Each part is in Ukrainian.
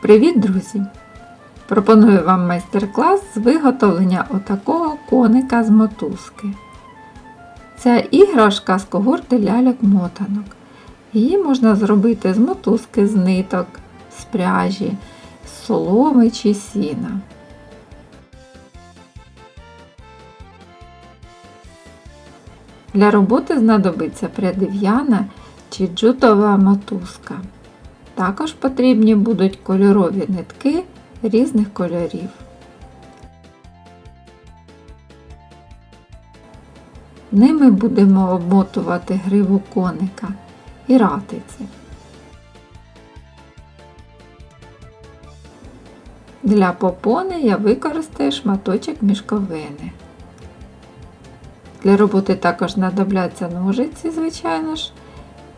Привіт, друзі! Пропоную вам майстер-клас з виготовлення отакого коника з мотузки. Ця іграшка з когорти ляльок-мотанок. Її можна зробити з мотузки, з ниток, з пряжі, з соломи чи сіна. Для роботи знадобиться прядив'яна чи джутова мотузка. Також потрібні будуть кольорові нитки різних кольорів. Ними будемо обмотувати гриву коника і ратиці. Для попони я використаю шматочок мішковини. Для роботи також знадобляться ножиці, звичайно ж,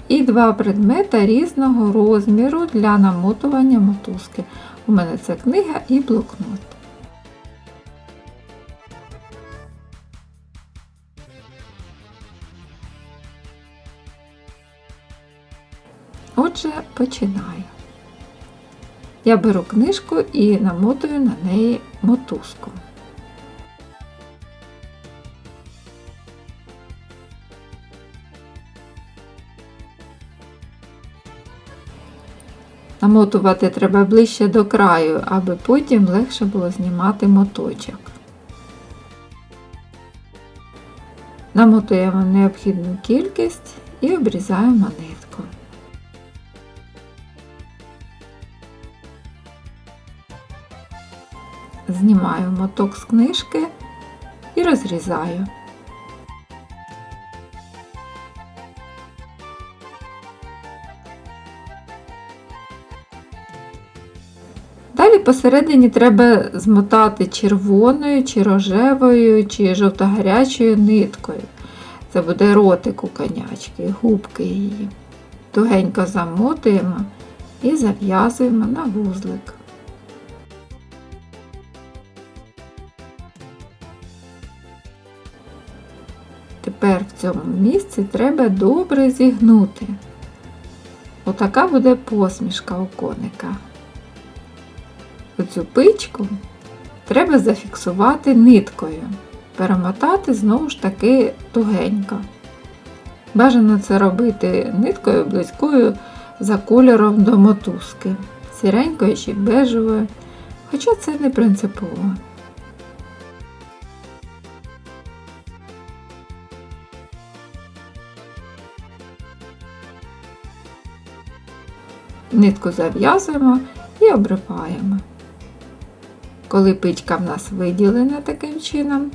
і два предмета різного розміру для намотування мотузки. У мене це книга і блокнот. Отже, починаю. Я беру книжку і намотую на неї мотузку. Намотувати треба ближче до краю, аби потім легше було знімати моточок. Намотуємо необхідну кількість і обрізаємо нитку. Знімаю моток з книжки і розрізаю. Далі посередині треба змотати червоною, чи рожевою, чи жовто-гарячою ниткою. Це буде ротик у конячки, губки її. Тугенько замотуємо і зав'язуємо на вузлик. Тепер в цьому місці треба добре зігнути. Отака буде посмішка у коника. Оцю пичку треба зафіксувати ниткою, перемотати знову ж таки тугенько. Бажано це робити ниткою близькою за кольором до мотузки, сіренькою чи бежевою, хоча це не принципово. Нитку зав'язуємо і обриваємо. Коли пичка в нас виділена таким чином,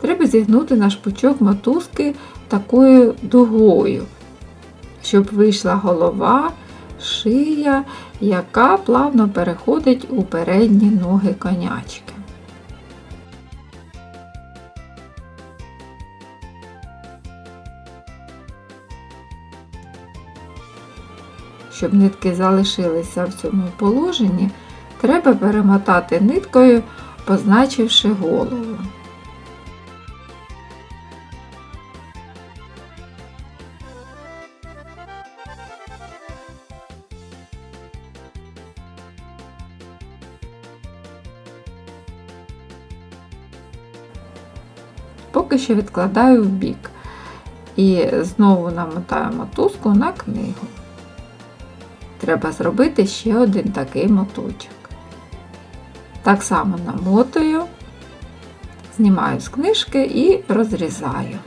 треба зігнути наш пучок мотузки такою дугою, щоб вийшла голова, шия, яка плавно переходить у передні ноги конячки. Щоб нитки залишилися в цьому положенні, треба перемотати ниткою, позначивши голову. Поки що відкладаю в бік і знову намотаю мотузку на книгу. Треба зробити ще один такий моточок. Так само намотую, знімаю з книжки і розрізаю.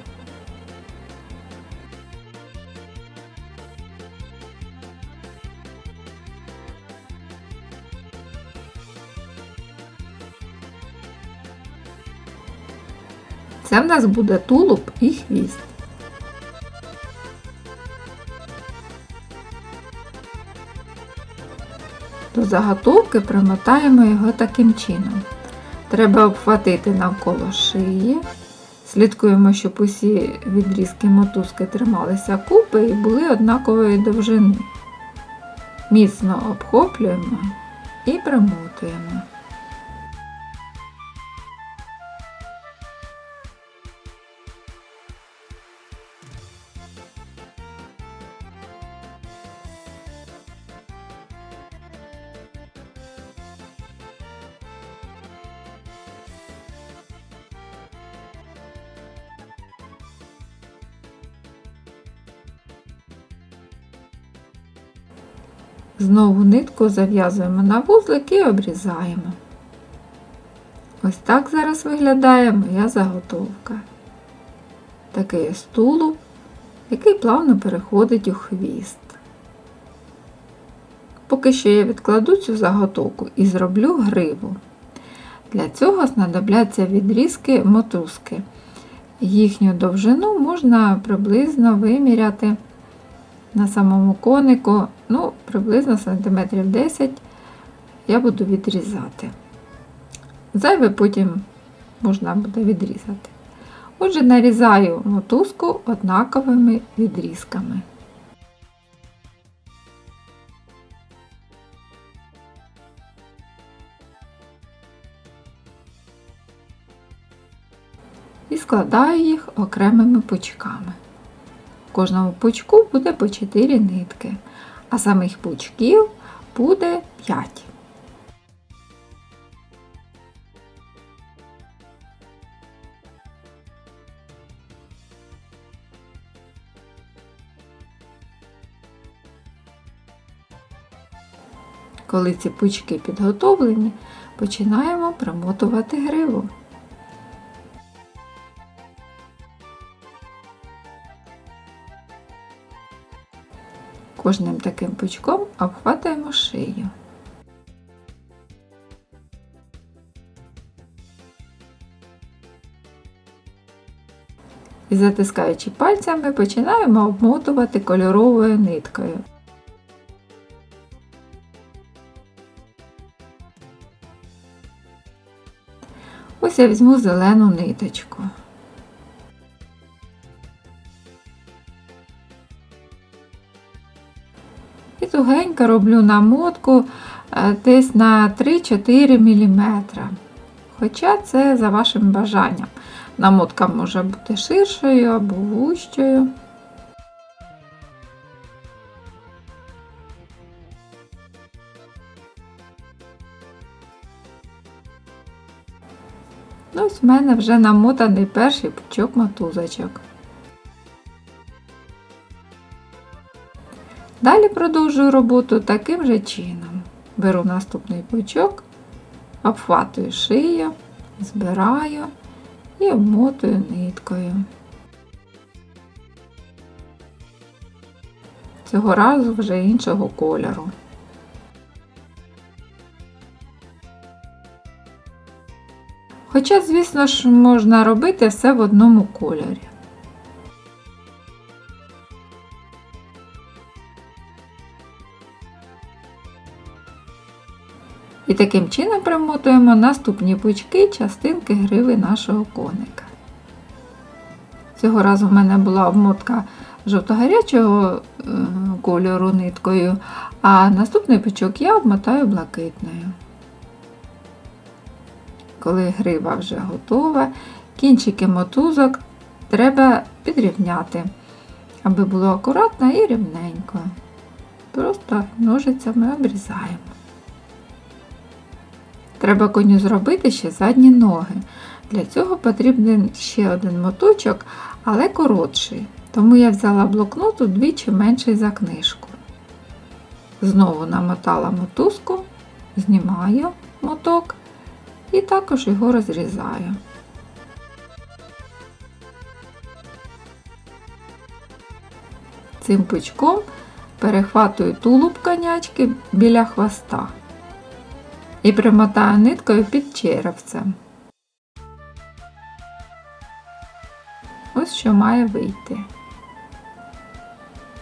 Це в нас буде тулуб і хвіст. Заготовки примотаємо його таким чином. Треба обхватити навколо шиї. Слідкуємо, щоб усі відрізки мотузки трималися купи і були однакової довжини. Міцно обхоплюємо і примотуємо. Знову нитку зав'язуємо на вузлик і обрізаємо. Ось так зараз виглядає моя заготовка. Такий ось тулуб, який плавно переходить у хвіст. Поки що я відкладу цю заготовку і зроблю гриву. Для цього знадобляться відрізки мотузки. Їхню довжину можна приблизно виміряти на самому конику, ну, приблизно сантиметрів 10 я буду відрізати. Зайве потім можна буде відрізати. Отже, нарізаю мотузку однаковими відрізками. І складаю їх окремими пучками. В кожному пучку буде по 4 нитки, а самих пучків буде 5. Коли ці пучки підготовлені, починаємо примотувати гриву. Кожним таким пучком обхватуємо шию. І затискаючи пальцями, починаємо обмотувати кольоровою ниткою. Ось я візьму зелену ниточку. І тугенько роблю намотку е, десь на 3-4 мм. Хоча це за вашим бажанням. Намотка може бути ширшою або вущою. Ну, Ось в мене вже намотаний перший пучок мотузочок. Далі продовжую роботу таким же чином. Беру наступний пучок, обхватую шию, збираю і обмотую ниткою. Цього разу вже іншого кольору. Хоча, звісно ж, можна робити все в одному кольорі. І таким чином примотуємо наступні пучки частинки гриви нашого коника. Цього разу в мене була обмотка жовто-гарячого е, кольору ниткою, а наступний пучок я обмотаю блакитною. Коли грива вже готова, кінчики мотузок треба підрівняти, аби було акуратно і рівненько. Просто ножицями обрізаємо. Треба коню зробити ще задні ноги. Для цього потрібен ще один моточок, але коротший. Тому я взяла блокнот удвічі менший за книжку. Знову намотала мотузку, знімаю моток і також його розрізаю. Цим пучком перехватую тулуб конячки біля хвоста і примотаю ниткою під черевцем. Ось що має вийти.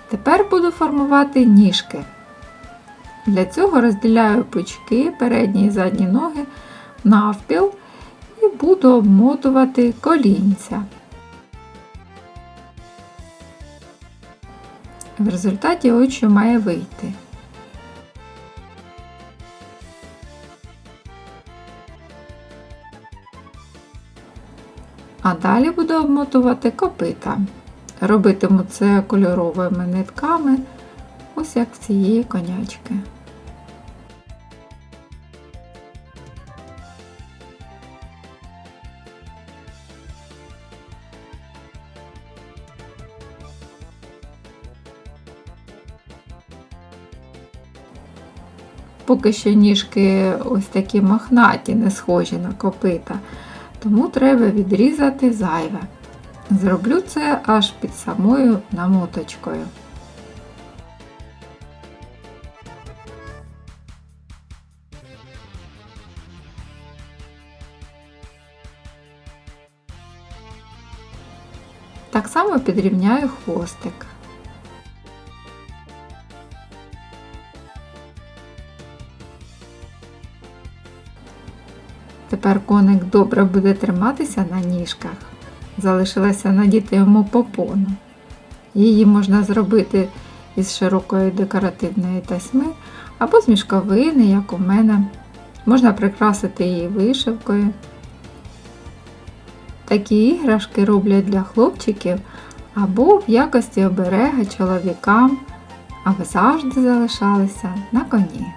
Тепер буду формувати ніжки. Для цього розділяю пучки, передні і задні ноги навпіл і буду обмотувати колінця. В результаті ось що має вийти. А далі буду обмотувати копита. Робитиму це кольоровими нитками, ось як в цієї конячки. поки що ніжки ось такі мохнаті, не схожі на копита, тому треба відрізати зайве. Зроблю це аж під самою намоточкою. Так само підрівняю хвостик. Тепер коник добре буде триматися на ніжках. Залишилося надіти йому попону. Її можна зробити із широкої декоративної тасьми або з мішковини, як у мене. Можна прикрасити її вишивкою. Такі іграшки роблять для хлопчиків або в якості оберега чоловікам, аби завжди залишалися на коні.